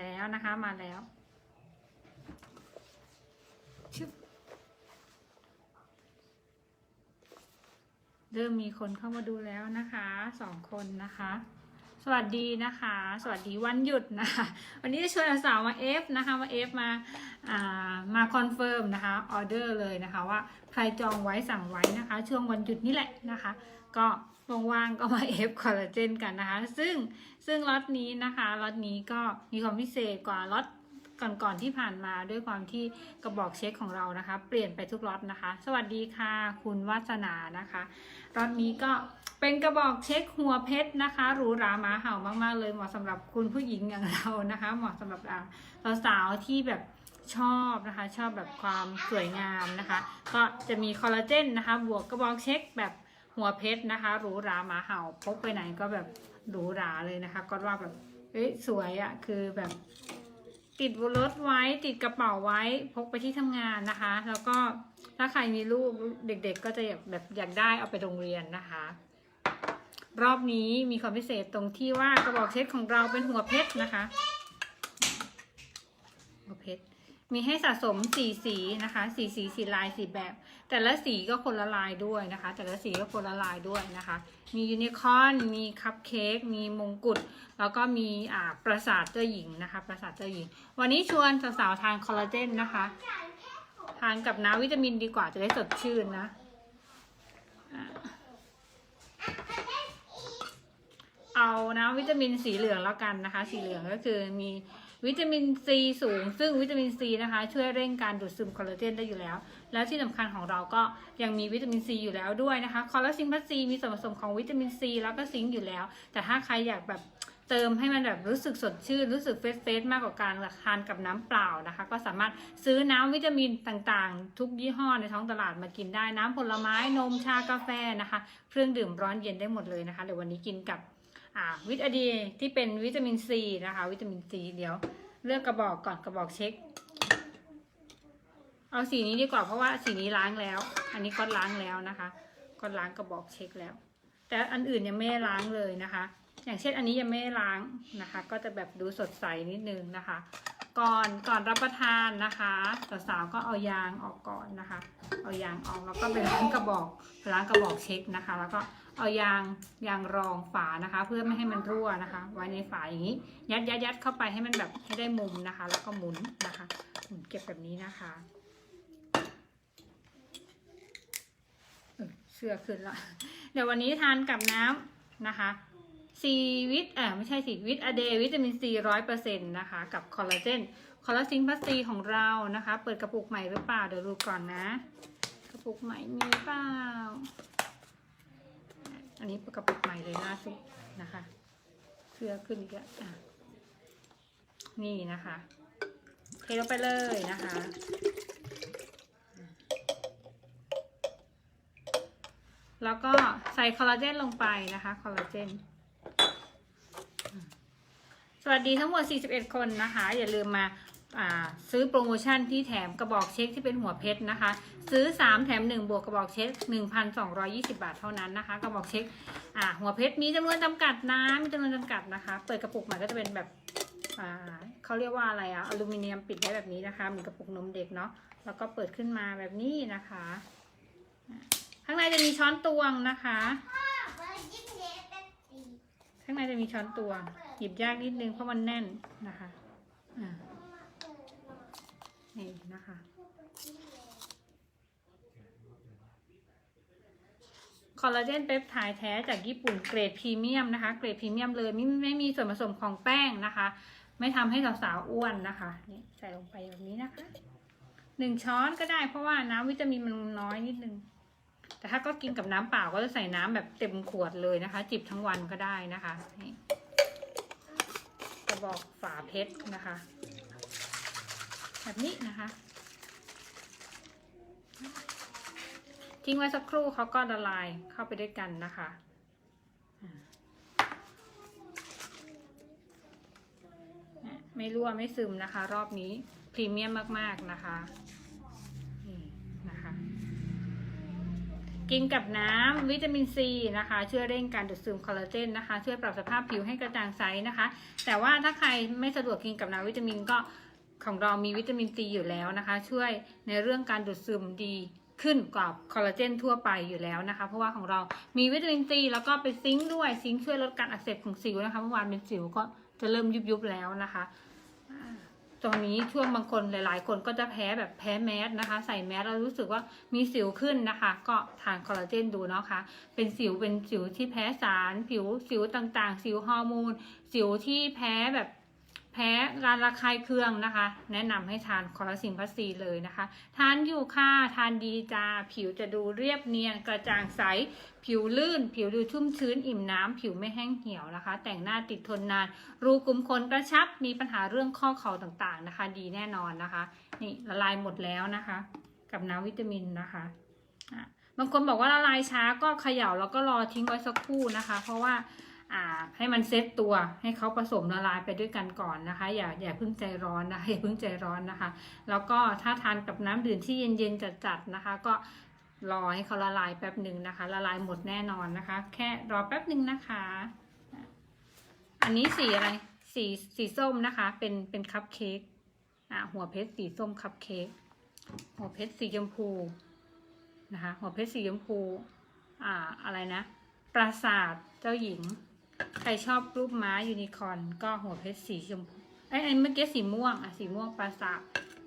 แล้วนะคะมาแล้วชึบเริ่มมีคนเข้ามาดูแล้วนะคะสองคนนะคะ สวัสดีนะคะ สวัสดีวันหยุดนะคะ วันนี้จะชวนสาวมาเอฟนะคะมาเอฟมาอ่ามาคอนเฟิร์มนะคะออเดอร์เลยนะคะว่าใครจองไว้สั่งไว้นะคะ ช่วงวันหยุดนี่แหละนะคะ ก็ว่างๆก็มาเอฟคอลลาเจนกันนะคะ ซึ่งซึ่งล็อตนี้นะคะล็อตนี้ก็มีความพิเศษกว่าล็อต ก่อนๆที่ผ่านมาด้วยความที่กระบอกเช็คของเรานะคะ เปลี่ยนไปทุกล็อตนะคะ สวัสดีค่ะ คุณวัสนานะคะล็อตนี้ก็เป็นกระบอกเช็คหัวเพชรนะคะหรูหราหมาเห่ามากๆเลยเหมาะสำหรับคุณผู้หญิงอย่างเรานะคะ เหมาะสำหรับอ่าสาวๆที่แบบชอบนะคะ ชอบแบบความสวยงามนะคะ ก็จะมีคอลลาเจนนะคะ บวกกระบอกเช็คแบบหัวเพชรนะคะหรูหราหมาเห่าพกไปไหนก็แบบหรูหราเลยนะคะ ก็ว่าแบบเอ้ยสวยอะ่ะคือแบบ ติดบนรถไว้ติดกระเป๋าไว้พกไปที่ทำงานนะคะ แล้วก็ถ้าใครมีลูกเด็ก ๆ ก็จะอยากแบบอยากได้เอาไปโรงเรียนนะคะ รอบนี้มีความพิเศษตรงที่ว่ากระบอกเช็คของเราเป็นหัวเพชรนะคะ หัวเพชร มีให้สะสมสีสีนะคะสีสีสีลายสีแบบ แต่ละสีก็คนละลายด้วยนะคะ แต่ละสีก็คนละลายด้วยนะคะ มียูนิคอร์นมีคัพเค้กมีมงกุฎแล้วก็มีอ่าปราสาทเจ้าหญิงนะคะ ปราสาทเจ้าหญิง วันนี้ชวนสาวๆทานคอลลาเจนนะคะ ทานกับน้ำวิตามินดีกว่าจะได้สดชื่นนะเอาน้ำวิตามินสีเหลืองแล้วกันนะคะ สีเหลืองก็คือมี วิตามินซีสูง ซึ่งวิตามินซีนะคะ ช่วยเร่งการดูดซึมคอลลาเจนได้อยู่แล้ว แล้วที่สำคัญของเราก็ยังมีวิตามินซีอยู่แล้วด้วยนะคะคอลลาซินพัสซีมีส่วนผสมของวิตามินซีแล้วก็ซิงค์อยู่แล้ว แต่ถ้าใครอยากแบบเติมให้มันแบบรู้สึกสดชื่น รู้สึกเฟสเฟสมากกว่าการทานกับน้ำเปล่านะคะ ก็สามารถซื้อน้ำวิตามินต่างๆ ทุกยี่ห้อในท้องตลาดมากินได้น้ำผลไม้นมชากาแฟนะคะ เครื่องดื่มร้อนเย็นได้หมดเลยนะคะเดี๋ยววันนี้กินกับ อ่าวิตาดีที่เป็นวิตามินซีนะคะ วิตามินซีเดี๋ยว เลือกกระบอกก่อนกระบอกเช็ค เอาสีนี้ดีกว่าเพราะว่าสีนี้ล้างแล้ว อันนี้ก็ล้างแล้วนะคะก็ล้างกระบอกเช็คแล้ว แต่อันอื่นยังไม่ล้างเลยนะคะ อย่างเช่นอันนี้ยังไม่ล้างนะคะ ก็จะแบบดูสดใสนิดนึงนะคะ ก่อนก่อนรับประทานนะคะสาวๆก็เอายางออกก่อนนะคะ เอายางออกแล้วก็ไปล้างกระบอกล้างกระบอกเช็คนะคะ แล้วก็ เอายางยางรองฝานะคะ เพื่อไม่ให้มันรั่วนะคะ ไว้ในฝาอย่างนี้ ยัดยัดยัดเข้าไปให้มันแบบให้ได้มุมนะคะ แล้วก็หมุนนะคะหมุนเก็บแบบนี้นะคะเออเสื้อขึ้นละเดี๋ยววันนี้ทานกับน้ำนะคะซีวิตเออไม่ใช่ซีวิตอะเดวิตามินซีร้อยเปอร์เซ็นต์นะคะ กับคอลลาเจนคอลลาซินพัสซีของเรานะคะ เปิดกระปุกใหม่หรือเปล่า เดี๋ยวดูก่อนนะ กระปุกใหม่มีเปล่า อันนี้กระปุกใหม่เลยล่าสุดนะคะ เสื้อขึ้นอีกแล้วอะนี่นะคะ เทลงไปเลยนะคะ แล้วก็ใส่คอลลาเจนลงไปนะคะ คอลลาเจน สวัสดีทั้งหมด 41 คนนะคะ อย่าลืมมา ซื้อโปรโมชั่นที่แถมกระบอกเช็คที่เป็นหัวเพชรนะคะ ซื้อ 3 แถม 1 บวกกระบอกเช็ค 1,220 บาทเท่านั้นนะคะ กระบอกเช็คหัวเพชรมีจำนวนจำกัดนะมีจำนวนจำกัดนะคะ เปิดกระปุกมันก็จะเป็นแบบเขาเรียกว่าอะไรอะอลูมิเนียมปิดไว้แบบนี้นะคะเหมือนกระปุกนมเด็กเนาะแล้วก็เปิดขึ้นมาแบบนี้นะคะ ข้างในจะมีช้อนตวงนะคะข้างในจะมีช้อนตวงหยิบยากนิดนึงเพราะมันแน่นนะคะอ่า นี่นะคะ คอลลาเจนเปปไทด์แท้จากญี่ปุ่นเกรดพรีเมียมนะคะ เกรดพรีเมียมเลยไม่ไม่มีส่วนผสมของแป้งนะคะ ไม่ทำให้สาวๆอ้วนนะคะนี่ใส่ลงไปแบบนี้นะคะหนึ่งช้อนก็ได้เพราะว่าน้ำวิตามินมันน้อยนิดนึง แต่ถ้าก็กินกับน้ำเปล่าก็จะใส่น้ำแบบเต็มขวดเลยนะคะ จิบทั้งวันก็ได้นะคะนี่กระบอกฝาเพชรนะคะ แบบนี้นะคะ ทิ้งไว้สักครู่เขาก็ละลายเข้าไปด้วยกันนะคะไม่รั่วไม่ซึมนะคะ รอบนี้พรีเมียมมากๆนะคะนี่นะคะ กินกับน้ำวิตามินซีนะคะ ช่วยเร่งการดูดซึมคอลลาเจนนะคะ ช่วยปรับสภาพผิวให้กระจ่างใสนะคะ แต่ว่าถ้าใครไม่สะดวกกินกับน้ำวิตามินก็ ของเรามีวิตามินซีอยู่แล้วนะคะ ช่วยในเรื่องการดูดซึมดีขึ้นกว่าคอลลาเจนทั่วไปอยู่แล้วนะคะ เพราะว่าของเรามีวิตามินซีแล้วก็เป็นซิงค์ด้วยซิงค์ช่วยลดการอักเสบของสิวนะคะเมื่อวานเป็นสิวก็จะเริ่มยุบๆแล้วนะคะ ตอนนี้ช่วงบางคนหลาย ๆ คนก็จะแพ้แบบแพ้แมสนะคะ ใส่แมสแล้วรู้สึกว่ามีสิวขึ้นนะคะ ก็ทานคอลลาเจนดูเนาะค่ะเป็นสิวเป็นสิวที่แพ้สาร ผิวสิวต่างๆ สิวฮอร์โมนสิวที่แพ้แบบ แพ้การระคายเคืองนะคะ แนะนำให้ทานคอลลาซินพัสซีเลยนะคะ ทานอยู่ค่ะ ทานดีจ้า ผิวจะดูเรียบเนียนกระจ่างใส ผิวลื่น ผิวดูชุ่มชื้นอิ่มน้ำผิวไม่แห้งเหี่ยวนะคะ แต่งหน้าติดทนนาน รูขุมขนกระชับ มีปัญหาเรื่องข้อเข่าต่างๆนะคะ ดีแน่นอนนะคะ นี่ละลายหมดแล้วนะคะ กับน้ำวิตามินนะคะบางคนบอกว่าละลายช้าก็เขย่าแล้วก็รอทิ้งไว้สักครู่นะคะ เพราะว่า ให้มันเซตตัวให้เขาผสมละลายไปด้วยกันก่อนนะคะ อย่าอย่าเพิ่งใจร้อนนะคะอย่าเพิ่งใจร้อนนะคะ แล้วก็ถ้าทานกับน้ำดื่มที่เย็นๆจัดๆนะคะ ก็รอให้เขาละลายแป๊บหนึ่งนะคะ ละลายหมดแน่นอนนะคะ แค่รอแป๊บหนึ่งนะคะ อันนี้สีอะไรสีสีส้มนะคะ เป็นเป็นคัพเค้กอะหัวเพชรสีส้มคัพเค้กหัวเพชรสีชมพูนะคะ หัวเพชรสีชมพู อ่าอะไรนะ ปราสาทเจ้าหญิง ใครชอบรูปม้ายูนิคอร์นก็หัวเพชรสีชมพูไอ้ยอันเมื่อกี้สีม่วงอะสีม่วงปราสาท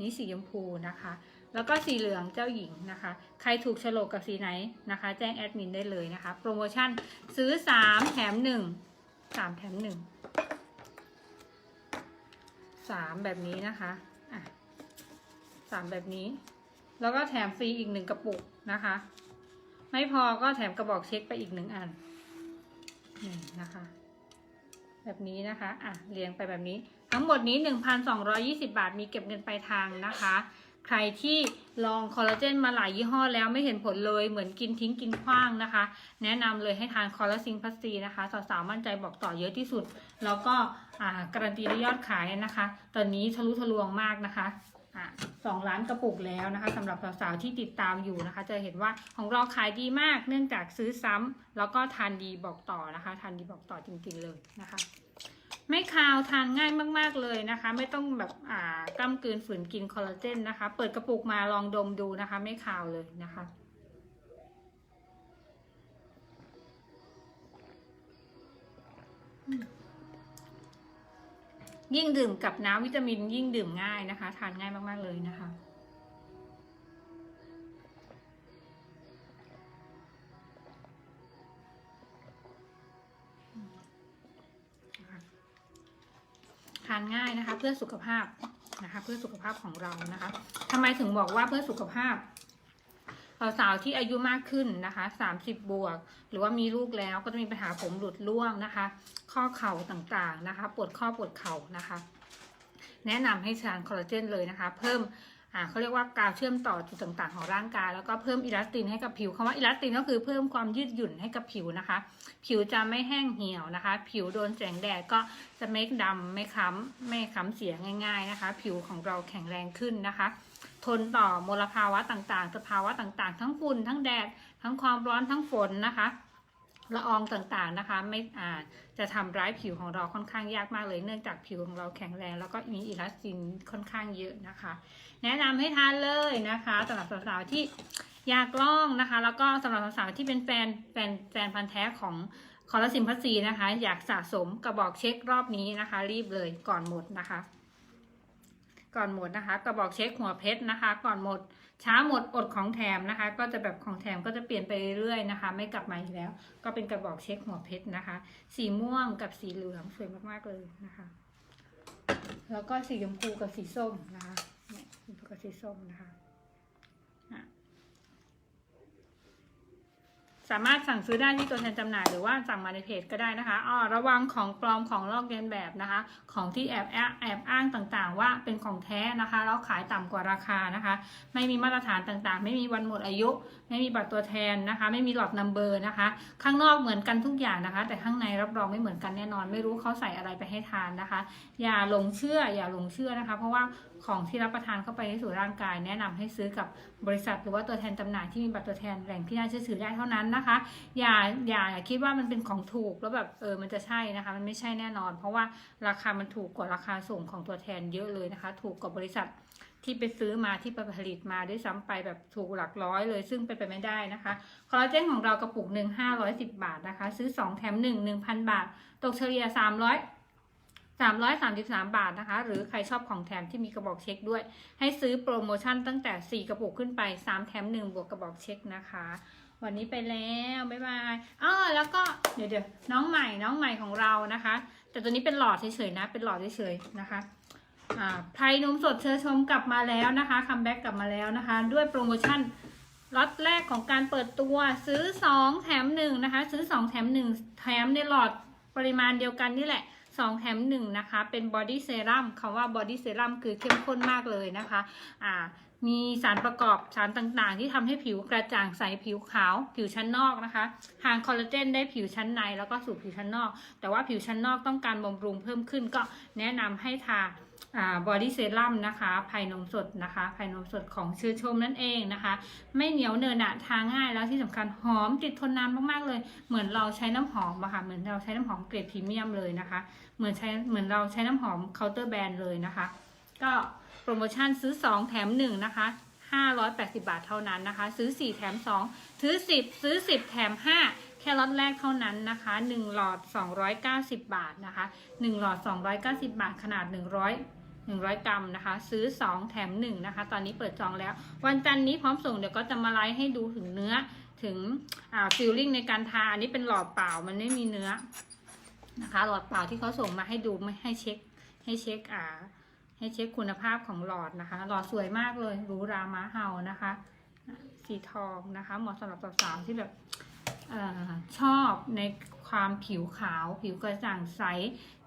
นี้สีชมพูนะคะ แล้วก็สีเหลืองเจ้าหญิงนะคะ ใครถูกฉลกกับสีไหนนะคะ แจ้งแอดมินได้เลยนะคะ โปรโมชั่นซื้อสามแถมหนึ่งสามแถมหนึ่งสามแบบนี้นะคะอะสามแบบนี้ แล้วก็แถมฟรีอีกหนึ่งกระปุกนะคะ ไม่พอก็แถมกระบอกเช็คไปอีกหนึ่งอัน นี่นะคะ แบบนี้นะคะอะเรียงไปแบบนี้ ทั้งหมดนี้ 1,220 บาทมีเก็บเงินปลายทางนะคะ ใครที่ลองคอลลาเจนมาหลายยี่ห้อแล้วไม่เห็นผลเลยเหมือนกินทิ้งกินขว้างนะคะ แนะนำเลยให้ทานคอลลาซิงพัสซีนะคะสาวๆมั่นใจบอกต่อเยอะที่สุด แล้วก็อ่าการันตีได้ยอดขายนะคะ ตอนนี้ทะลุทะลวงมากนะคะ สองล้านกระปุกแล้วนะคะสำหรับสาวๆที่ติดตามอยู่นะคะ จะเห็นว่าของเราขายดีมากเนื่องจากซื้อซ้ำแล้วก็ทานดีบอกต่อนะคะ ทานดีบอกต่อจริงๆเลยนะคะไม่คาวทานง่ายมากๆเลยนะคะ ไม่ต้องแบบอ่ากล้ามกืนฝืนกินคอลลาเจนนะคะ เปิดกระปุกมาลองดมดูนะคะ ไม่คาวเลยนะคะ ยิ่งดื่มกับน้ำวิตามินยิ่งดื่มง่ายนะคะ ทานง่ายมาก ๆ เลยนะคะ ทานง่ายนะคะ เพื่อสุขภาพนะคะ เพื่อสุขภาพของเรานะคะทำไมถึงบอกว่าเพื่อสุขภาพสาวที่อายุมากขึ้นนะคะสามสิบบวก หรือว่ามีลูกแล้วก็จะมีปัญหาผมหลุดร่วงนะคะ ข้อเข่าต่างๆนะคะ ปวดข้อปวดเข่านะคะ แนะนำให้ทานคอลลาเจนเลยนะคะ เพิ่มอ่าเขาเรียกว่าการเชื่อมต่อจุดต่างๆของร่างกาย แล้วก็เพิ่มอิลาสตินให้กับผิวคำว่าอิลาสตินก็คือเพิ่มความยืดหยุ่นให้กับผิวนะคะ ผิวจะไม่แห้งเหี่ยวนะคะ ผิวโดนแสงแดดก็จะไม่ดำไม่ค้ำไม่ค้ำเสียง่าย ๆนะคะ ผิวของเราแข็งแรงขึ้นนะคะ ทนต่อมลภาวะต่างๆ สภาวะต่างๆ ทั้งฝุ่นทั้งแดด ทั้งความร้อนทั้งฝนนะคะ ละอองต่างๆนะคะ ไม่อ่าจะทำร้ายผิวของเราค่อนข้างยากมากเลย เนื่องจากผิวของเราแข็งแรง แล้วก็มีอิลาสตินค่อนข้างเยอะนะคะ แนะนำให้ทานเลยนะคะสำหรับสาวๆที่อยากลองนะคะ แล้วก็สำหรับสาวๆที่เป็นแฟนแฟนแฟนพันธ์แท้ของคอร์ซิมพัสซีนะคะ อยากสะสมกระบอกเช็ครอบนี้นะคะ รีบเลยก่อนหมดนะคะ ก่อนหมดนะคะ กระบอกเช็คหัวเพชรนะคะ ก่อนหมด ช้าหมดอดของแถมนะคะ ก็จะแบบของแถมก็จะเปลี่ยนไปเรื่อยๆนะคะ ไม่กลับมาอีกแล้ว ก็เป็นกระบอกเช็คหัวเพชรนะคะ สีม่วงกับสีเหลืองสวยมากๆเลยนะคะ แล้วก็สีชมพูกับสีส้มนะคะเนี่ยสีชมพูกับสีส้มนะคะ สามารถสั่งซื้อได้ที่ตัวแทนจำหน่ายหรือว่าสั่งมาในเพจก็ได้นะคะอ๋อระวังของปลอมของลอกเลียนแบบนะคะ ของที่แอบแอบแอบอ้างต่างๆ ว่าเป็นของแท้นะคะแล้วขายต่ำกว่าราคานะคะ ไม่มีมาตรฐานต่างๆ ไม่มีวันหมดอายุ ไม่มีบัตรตัวแทนนะคะ ไม่มีหลอดนัมเบอร์นะคะ ข้างนอกเหมือนกันทุกอย่างนะคะ แต่ข้างในรับรองไม่เหมือนกันแน่นอน ไม่รู้เขาใส่อะไรไปให้ทานนะคะ อย่าหลงเชื่ออย่าหลงเชื่อนะคะ เพราะว่า ของที่รับประทานเข้าไปในสู่ร่างกาย แนะนำให้ซื้อกับบริษัท หรือว่าตัวแทนจำหน่ายที่มีบัตรตัวแทนแหล่งที่น่าเชื่อถือได้เท่านั้นนะคะ อย่าอย่าคิดว่ามันเป็นของถูกแล้วแบบเออมันจะใช่นะคะ มันไม่ใช่แน่นอน เพราะว่าราคามันถูกกว่าราคาส่งของตัวแทนเยอะเลยนะคะ ถูกกว่าบริษัทที่ไปซื้อมาที่ผลิตมาด้วยซ้ำไปแบบถูกหลักร้อยเลย ซึ่งเป็นไปไม่ได้นะคะคอลลาเจนของเรากระปุกหนึ่งห้าร้อยสิบบาทนะคะ ซื้อสองแถมหนึ่งหนึ่งพันบาท ตกเฉลี่ยสามร้อย สามร้อยสามสิบสามบาทนะคะ หรือใครชอบของแถมที่มีกระบอกเช็คด้วย ให้ซื้อโปรโมชั่นตั้งแต่ 4 กระปุกขึ้นไป 3 แถม 1 บวกกระบอกเช็คนะคะ วันนี้ไปแล้วบ๊ายบายอ้อแล้วก็เดี๋ยวเดี๋ยวน้องใหม่น้องใหม่ของเรานะคะ แต่ตัวนี้เป็นหลอดเฉยๆนะ เป็นหลอดเฉยๆนะคะอ่าไพรนมสดเชิญชมกลับมาแล้วนะคะคัมแบ็กกลับมาแล้วนะคะ ด้วยโปรโมชั่นล็อตแรกของการเปิดตัวซื้อ 2 แถม1นะคะซื้อ 2 แถม 1 แถมในหลอดปริมาณเดียวกันนี่แหละ 2แถม1นะคะ เป็นบอดี้เซรั่มคำว่าบอดี้เซรั่มคือเข้มข้นมากเลยนะคะ อ่า มีสารประกอบสารต่างๆ ที่ทำให้ผิวกระจ่างใสผิวขาว ผิวชั้นนอกนะคะ หางคอลลาเจนได้ผิวชั้นในแล้วก็สู่ผิวชั้นนอก แต่ว่าผิวชั้นนอกต้องการบำรุงเพิ่มขึ้นก็แนะนำให้ทา บอดี้เซรั่มนะคะภายนมสดนะคะภายนมสดของชื่อชมนั่นเองนะคะ ไม่เหนียวเนินอะทาง่ายแล้วที่สำคัญหอมติดทนนานมากๆเลย เหมือนเราใช้น้ำหอมอะค่ะเหมือนเราใช้น้ำหอมเกรดพรีเมียมเลยนะคะ เหมือนใช้เหมือนเราใช้น้ำหอมเคาน์เตอร์แบรนด์เลยนะคะ ก็โปรโมชั่นซื้อ 2 แถม 1 นะคะ 580 บาทเท่านั้นนะคะ ซื้อ 4 แถม 2 ซื้อ 10 ซื้อ 10 แถม 5แค่ล็อตแรกเท่านั้นนะคะ 1 หลอด 290 บาทนะคะ 1 หลอด 290 บาท ขนาด 100 100 กรัมนะคะ ซื้อ 2 แถม 1 นะคะ ตอนนี้เปิดจองแล้ว วันจันนี้พร้อมส่งเดี๋ยวก็จะมาไลฟ์ให้ดูถึงเนื้อถึงอ่าฟิลลิ่งในการทาอันนี้เป็นหลอดเปล่ามันไม่มีเนื้อนะคะ หลอดเปล่าที่เขาส่งมาให้ดูไม่ให้เช็ค ให้เช็คอ่า ให้เช็คคุณภาพของหลอดนะคะ หลอดสวยมากเลยหรูราม้าเฮานะคะ สีทองนะคะ เหมาะสำหรับสาวๆที่แบบอชอบใน ความผิวขาว ผิวกระจ่างใส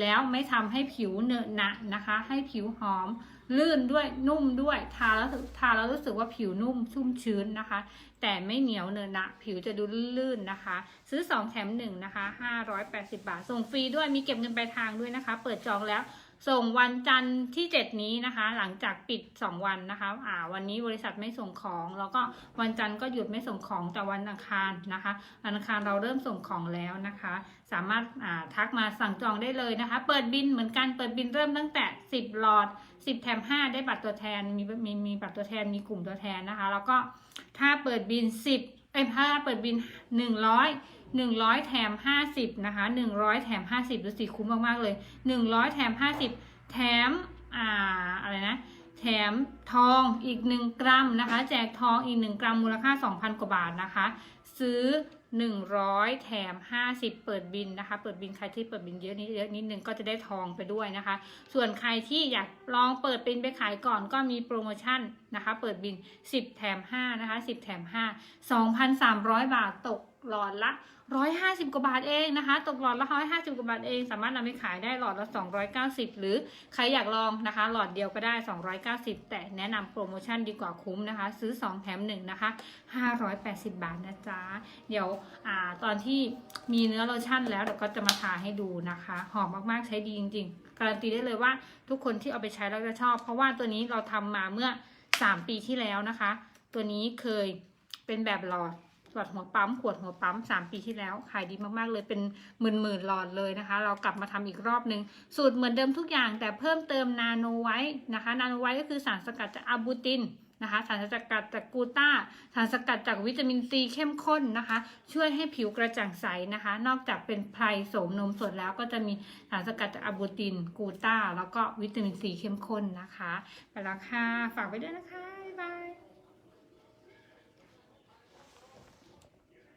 แล้วไม่ทำให้ผิวเนอะหนะนะคะ ให้ผิวหอม ลื่นด้วยนุ่มด้วย ทาแล้วทาแล้วรู้สึกว่าผิวนุ่มชุ่มชื้นนะคะ แต่ไม่เหนียวเนอะหนะผิวจะดูลื่นนะคะ ซื้อ 2 แถม1นะคะ580 บาท ส่งฟรีด้วยมีเก็บเงินปลายทางด้วยนะคะ เปิดจองแล้ว ส่งวันจันทร์ที่ 7 นี้นะคะ หลังจากปิด 2 วันนะคะอ่าวันนี้บริษัทไม่ส่งของ แล้วก็วันจันทร์ก็หยุดไม่ส่งของแต่วันอังคารนะคะวันอังคารเราเริ่มส่งของแล้วนะคะ สามารถอ่าทักมาสั่งจองได้เลยนะคะ เปิดบินเหมือนกันเปิดบินเริ่มตั้งแต่ 10 หลอด 10 แถม 5 ได้บัตรตัวแทนมีมีมีบัตรตัวแทนมีกลุ่มตัวแทนนะคะ แล้วก็ถ้าเปิดบิน 10เอ้ยถ้าเปิดบิน 100 100 แถม 50 นะคะ 100 แถม 50 ดูสิคุ้มมาก ๆ เลย 100 แถม 50 แถม อ่า อะไรนะ แถมทองอีก 1 กรัมนะคะ แจกทองอีก 1 กรัมมูลค่า 2,000 กว่าบาทนะคะ ซื้อ 100 แถม 50 เปิดบินนะคะ เปิดบินใครที่เปิดบินเยอะนิดเยอะนิดนึงก็จะได้ทองไปด้วยนะคะ ส่วนใครที่อยากลองเปิดบินไปขายก่อนก็มีโปรโมชั่นนะคะ เปิดบิน 10 แถม 5 นะคะ 10 แถม 5 2,300 บาทตก หลอดละ 150 กว่าบาทเองนะคะ ตกหลอดละ 150 กว่าบาทเอง สามารถนำไปขายได้หลอดละ 290 หรือใครอยากลองนะคะ หลอดเดียวก็ได้ 290 แต่แนะนำโปรโมชั่นดีกว่าคุ้มนะคะ ซื้อ 2 แถม1นะคะ 580 บาทนะจ๊ะ เดี๋ยวอ่าตอนที่มีเนื้อโลชั่นแล้วเดี๋ยวก็จะมาทาให้ดูนะคะ หอมมากๆใช้ดีจริง ๆ การันตีได้เลยว่าทุกคนที่เอาไปใช้แล้วจะชอบ เพราะว่าตัวนี้เราทำมาเมื่อ 3 ปีที่แล้วนะคะ ตัวนี้เคยเป็นแบบหลอด หลอดหัวปั๊มขวดหัวปั๊มสามปีที่แล้ว ขายดีมากๆเลยเป็นหมื่นหมื่นหลอดเลยนะคะ เรากลับมาทำอีกรอบนึง สูตรเหมือนเดิมทุกอย่าง แต่เพิ่มเติมนาโนไว้นะคะ นาโนไว้ก็คือสารสกัดจากอะบูตินนะคะสารสกัดจากกูต้า สารสกัดจากวิตามินซีเข้มข้นนะคะ ช่วยให้ผิวกระจ่างใสนะคะ นอกจากเป็นไพรโสมนมสดแล้วก็จะมีสารสกัดจากอะบูตินกูต้า แล้วก็วิตามินซีเข้มข้นนะคะไปแล้วค่ะฝากไว้ด้วยนะคะ